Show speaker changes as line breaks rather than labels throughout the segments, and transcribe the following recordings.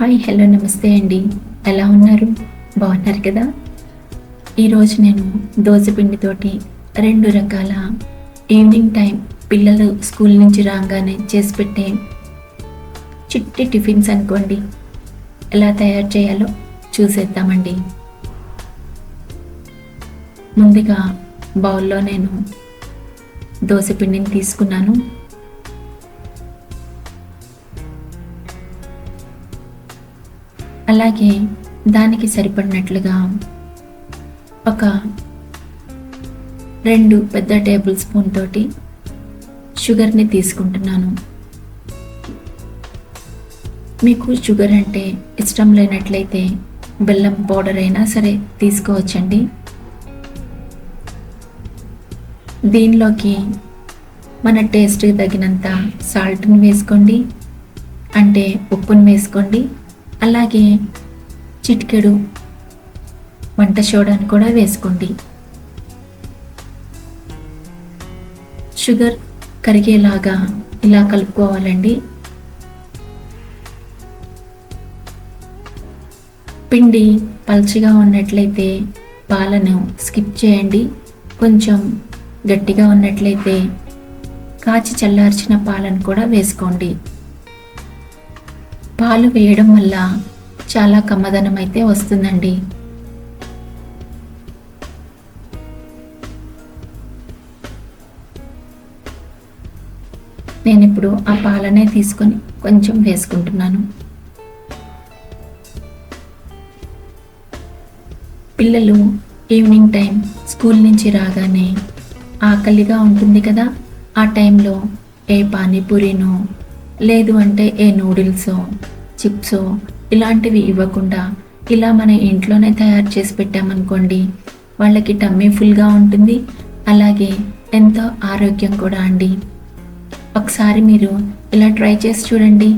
Hi hello నమస్తే అండి. ఎలా ఉన్నారు? బాగున్నారు కదా? ఈరోజు నేను దోసపిండితోటి రెండు రకాల ఈవినింగ్ టైం పిల్లలు స్కూల్ నుంచి రాగానే చేసి పెట్టే చిట్టి టిఫిన్స్ అనుకోండి. ఎలా తయారు చేయాలో చూసేద్దామండి. ముందుగా బౌల్లో నేను దోసపిండిని తీసుకున్నాను. అలాగే దానికి సరిపడినట్లుగా ఒక రెండు పెద్ద టేబుల్ స్పూన్ తోటి షుగర్ని తీసుకుంటున్నాను. మీకు షుగర్ అంటే ఇష్టం లేనట్లయితే బెల్లం పౌడర్ అయినా సరే తీసుకోవచ్చండి. దీనిలోకి మన టేస్ట్కి తగినంత సాల్ట్ని వేసుకోండి. అంటే ఉప్పుని వేసుకోండి. అలాగే చిటికెడు వంట సోడాను కూడా వేసుకోండి. షుగర్ కరిగేలాగా ఇలా కలుపుకోవాలండి. పిండి పల్చిగా ఉన్నట్లయితే పాలను స్కిప్ చేయండి. కొంచెం గట్టిగా ఉన్నట్లయితే కాచి చల్లార్చిన పాలను కూడా వేసుకోండి. పాలు వేయడం వల్ల చాలా కమ్మదనం అయితే వస్తుందండి. నేను ఇప్పుడు ఆ పాలనే తీసుకొని కొంచెం వేసుకుంటున్నాను. పిల్లలు ఈవినింగ్ టైం స్కూల్ నుంచి రాగానే ఆకలిగా ఉంటుంది కదా ఆ టైంలో ఏ పానీపూరినో లేదు అంటే ఏ నూడిల్సో చిప్సో ఇలాంటివి ఇవ్వకుండా ఇలా మన ఇంట్లోనే తయారు చేసి పెట్టామనుకోండి వాళ్ళకి టమ్మీ ఫుల్గా ఉంటుంది. అలాగే ఎంతో ఆరోగ్యం కూడా అండి. ఒకసారి మీరు ఇలా ట్రై చేసి చూడండి.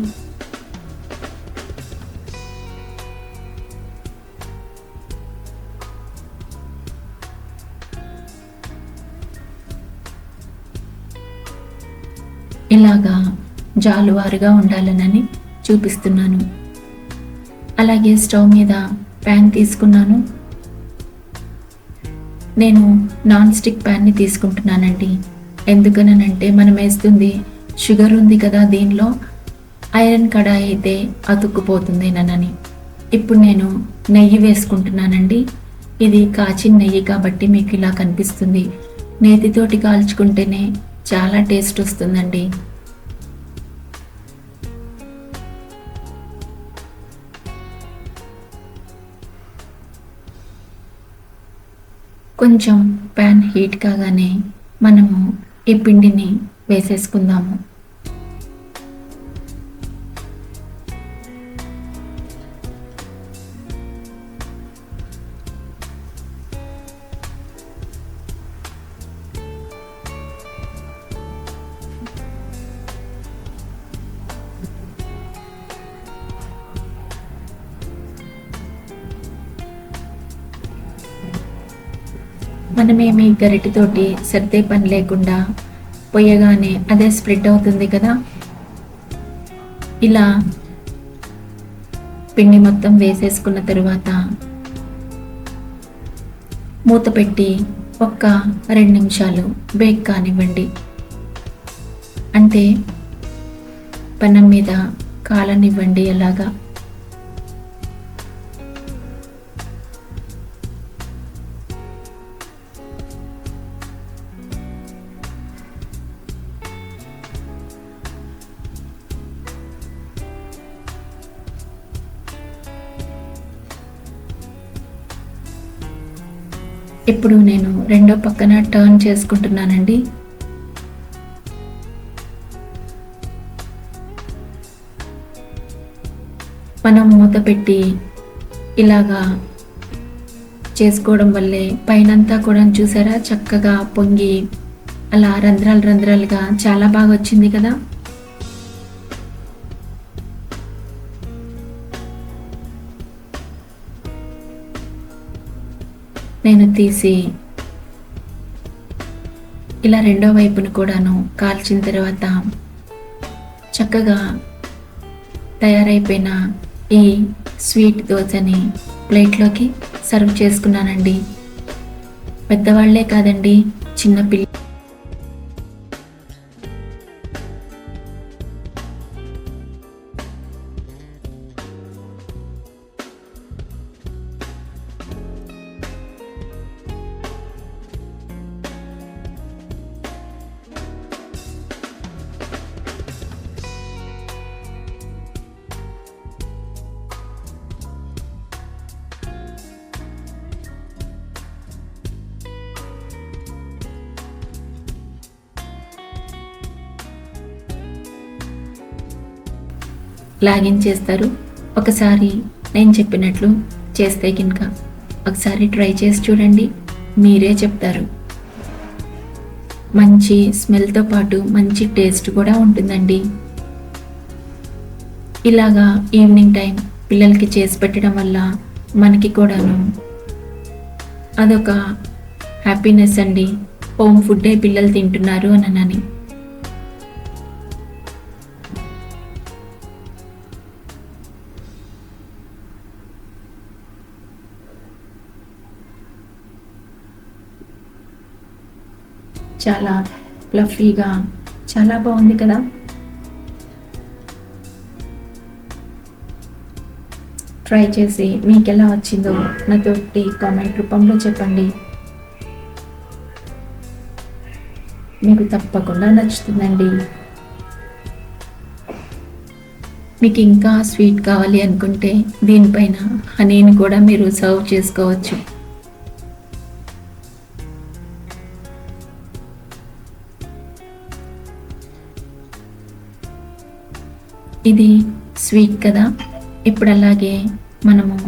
ఇలాగా జాలువారుగా ఉండాలనని చూపిస్తున్నాను. అలాగే స్టవ్ మీద ప్యాన్ తీసుకున్నాను. నేను నాన్ స్టిక్ ప్యాన్ని తీసుకుంటున్నానండి. ఎందుకనంటే మనం వేస్తుంది షుగర్ ఉంది కదా దీనిలో ఐరన్ కడాయి అయితే అతుక్కుపోతుందేనని. ఇప్పుడు నేను నెయ్యి వేసుకుంటున్నానండి. ఇది కాచిన నెయ్యి కాబట్టి మీకు ఇలా కనిపిస్తుంది. నేతితోటి కాల్చుకుంటేనే చాలా టేస్ట్ వస్తుందండి. కొంచెం ప్యాన్ హీట్ కాగానే మనము ఈ పిండిని వేసేసుకుందాము. మనమేమి గరిటితోటి సర్దే పని లేకుండా పోయగానే అదే స్ప్రెడ్ అవుతుంది కదా? ఇలా పిండి మొత్తం వేసేసుకున్న తరువాత మూత పెట్టి ఒక్క రెండు నిమిషాలు బేక్ కానివ్వండి. అంటే పనం మీద కాలనివ్వండి అలాగా ఇప్పుడు నేను రెండో పక్కన టర్న్ చేసుకుంటున్నానండి. మనం మూత పెట్టి ఇలాగా చేసుకోవడం వల్లే పైనంతా కూడా చూసారా? చక్కగా పొంగి అలా రంధ్రాలు రంధ్రాలుగా చాలా బాగా వచ్చింది కదా? నేను తీసి ఇలా రెండో వైపును కూడాను కాల్చిన తర్వాత చక్కగా తయారైపోయిన ఈ స్వీట్ దోశని ప్లేట్లోకి సర్వ్ చేసుకున్నానండి. పెద్దవాళ్ళే కాదండి చిన్నపిల్ల లాగిన్ చేస్తారు. ఒకసారి నేను చెప్పినట్లు చేస్తే కనుక ఒకసారి ట్రై చేసి చూడండి. మీరే చెప్తారు. మంచి స్మెల్తో పాటు మంచి టేస్ట్ కూడా ఉంటుందండి. ఇలాగా ఈవినింగ్ టైం పిల్లలకి చేసి పెట్టడం వల్ల మనకి కూడాను అదొక హ్యాపీనెస్ అండి. హోమ్ ఫుడ్డే పిల్లలు తింటున్నారు అనని చాలా ఫ్లఫీగా చాలా బాగుంది కదా? ట్రై చేసి మీకు ఎలా వచ్చిందో నాతోటి కామెంట్ రూపంలో చెప్పండి. మీకు తప్పకుండా నచ్చుతుందండి. మీకు ఇంకా స్వీట్ కావాలి అనుకుంటే దీనిపైన హనీని కూడా మీరు సర్వ్ చేసుకోవచ్చు. ఇది స్వీట్ కదా. ఇప్పుడు అలాగే మనము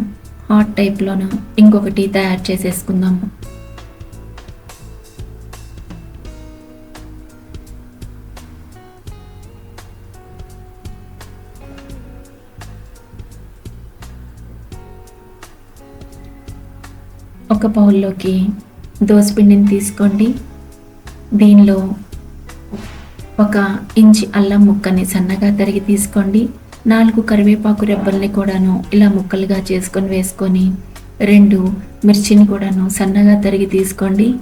హాట్ టైప్లోను ఇంకొకటి తయారు చేసేసుకుందాము. ఒక పౌల్లోకి దోసపిండిని తీసుకోండి. దీనిలో ఒక ఇంచి అల్లం ముక్కని సన్నగా తరిగి తీసుకోండి. నాలుగు కరివేపాకు రెబ్బల్ని కూడాను ఇలా ముక్కలుగా చేసుకొని వేసుకొని రెండు మిర్చిని కూడాను సన్నగా తరిగి తీసుకోండి.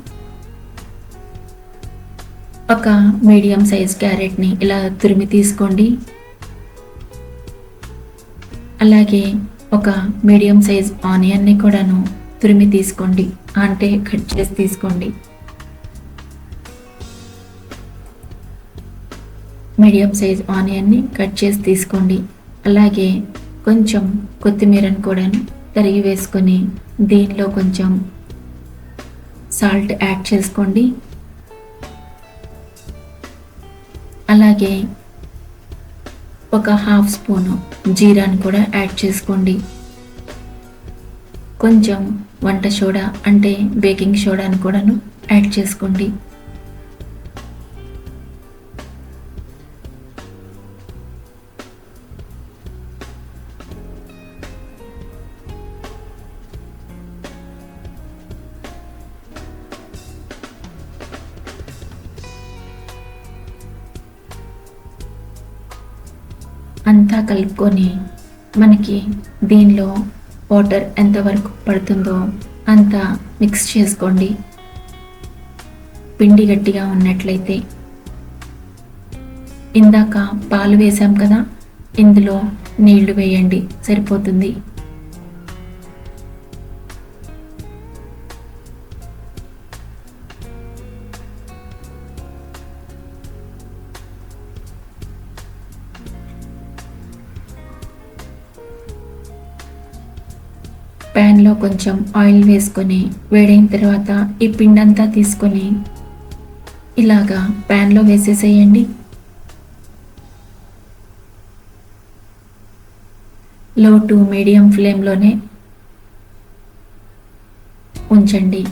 ఒక మీడియం సైజ్ క్యారెట్ని ఇలా తురిమి తీసుకోండి. అలాగే ఒక మీడియం సైజ్ ఆనియన్ని కూడాను తురిమి తీసుకోండి. అంటే కట్ చేసి తీసుకోండి. మీడియం సైజ్ ఆనియన్ని కట్ చేసి తీసుకోండి. అలాగే కొంచెం కొత్తిమీరను కూడా తరిగి వేసుకొని దీనిలో కొంచెం సాల్ట్ యాడ్ చేసుకోండి. అలాగే ఒక హాఫ్ స్పూను జీరాని కూడా యాడ్ చేసుకోండి. కొంచెం వంట సోడా అంటే బేకింగ్ సోడాని కూడాను యాడ్ చేసుకోండి. అంతా కలుపుకొని మనకి దీనిలో వాటర్ ఎంతవరకు పడుతుందో అంత మిక్స్ చేసుకోండి. పిండి గట్టిగా ఉన్నట్లయితే. ఇందాక పాలు వేసాం కదా ఇందులో నీళ్ళు వేయండి సరిపోతుంది. కొంచెం ఆయిల్ వేసుకొని వేడైన తర్వాత ఈ పిండంతా తీసుకొని ఇలాగా ప్యాన్లో వేసేసేయండి. లో టు మీడియం ఫ్లేమ్లోనే ఉంచండి.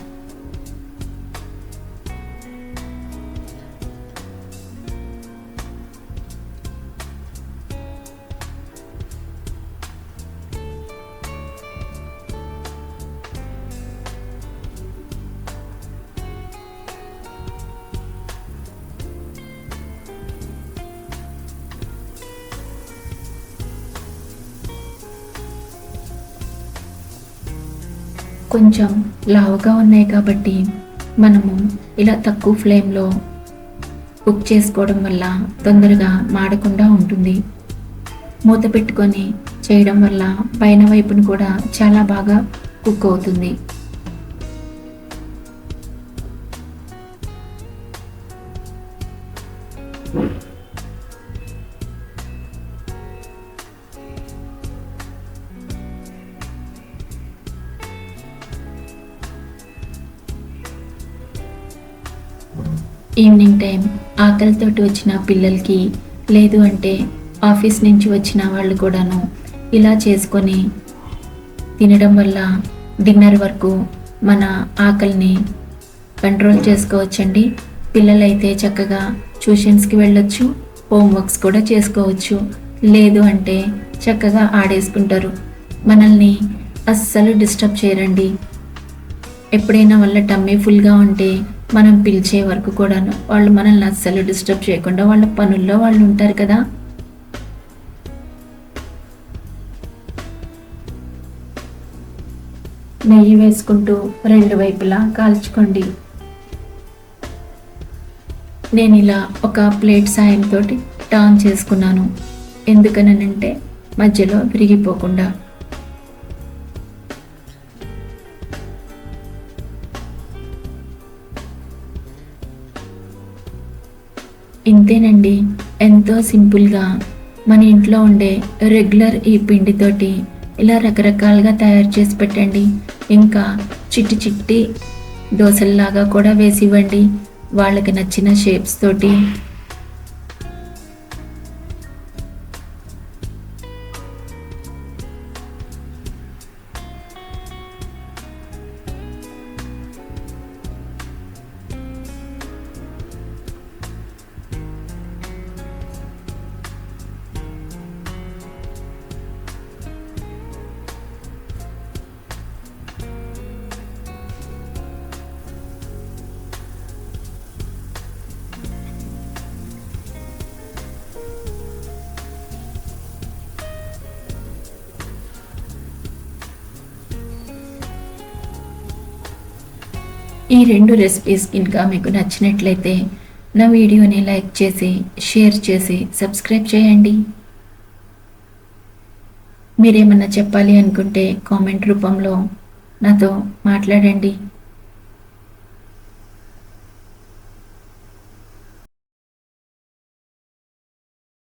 కొంచెం లావుగా ఉన్నాయి కాబట్టి మనము ఇలా తక్కువ ఫ్లేమ్లో కుక్ చేసుకోవడం వల్ల తొందరగా మాడకుండా ఉంటుంది. మూత పెట్టుకొని చేయడం వల్ల పైన వైపును కూడా చాలా బాగా కుక్ అవుతుంది. ఈవినింగ్ టైం ఆకలితోటి వచ్చిన పిల్లలకి లేదు అంటే ఆఫీస్ నుంచి వచ్చిన వాళ్ళు కూడాను ఇలా చేసుకొని తినడం వల్ల డిన్నర్ వరకు మన ఆకలిని కంట్రోల్ చేసుకోవచ్చండి. పిల్లలైతే చక్కగా ట్యూషన్స్కి వెళ్ళొచ్చు హోంవర్క్స్ కూడా చేసుకోవచ్చు. లేదు అంటే చక్కగా ఆడేసుకుంటారు. మనల్ని అస్సలు డిస్టర్బ్ చేయరండి. ఎప్పుడైనా వాళ్ళ టమ్మీ ఫుల్గా ఉంటే మనం పిలిచే వరకు కూడాను. వాళ్ళు మనల్ని అస్సలు డిస్టర్బ్ చేయకుండా వాళ్ళ పనుల్లో వాళ్ళు ఉంటారు కదా. నెయ్యి వేసుకుంటూ రెండు వైపులా కాల్చుకోండి. నేను ఇలా ఒక ప్లేట్ సాయంతో టర్న్ చేసుకున్నాను. ఎందుకనంటే మధ్యలో విరిగిపోకుండా. ఇంతేనండి. ఎంతో సింపుల్గా మన ఇంట్లో ఉండే రెగ్యులర్ ఈ పిండితోటి ఇలా రకరకాలుగా తయారు చేసి పెట్టండి. ఇంకా చిట్టి చిట్టి దోశల్లాగా కూడా వేసి ఇవ్వండి. వాళ్ళకి నచ్చిన షేప్స్ తోటి ఈ రెండు రెసిపీస్ ఇంకా మీకు నచ్చినట్లయితే నా వీడియోని లైక్ చేసి షేర్ చేసి సబ్స్క్రైబ్ చేయండి. మీరేమన్నా చెప్పాలి అనుకుంటే కామెంట్ రూపంలో నాతో మాట్లాడండి.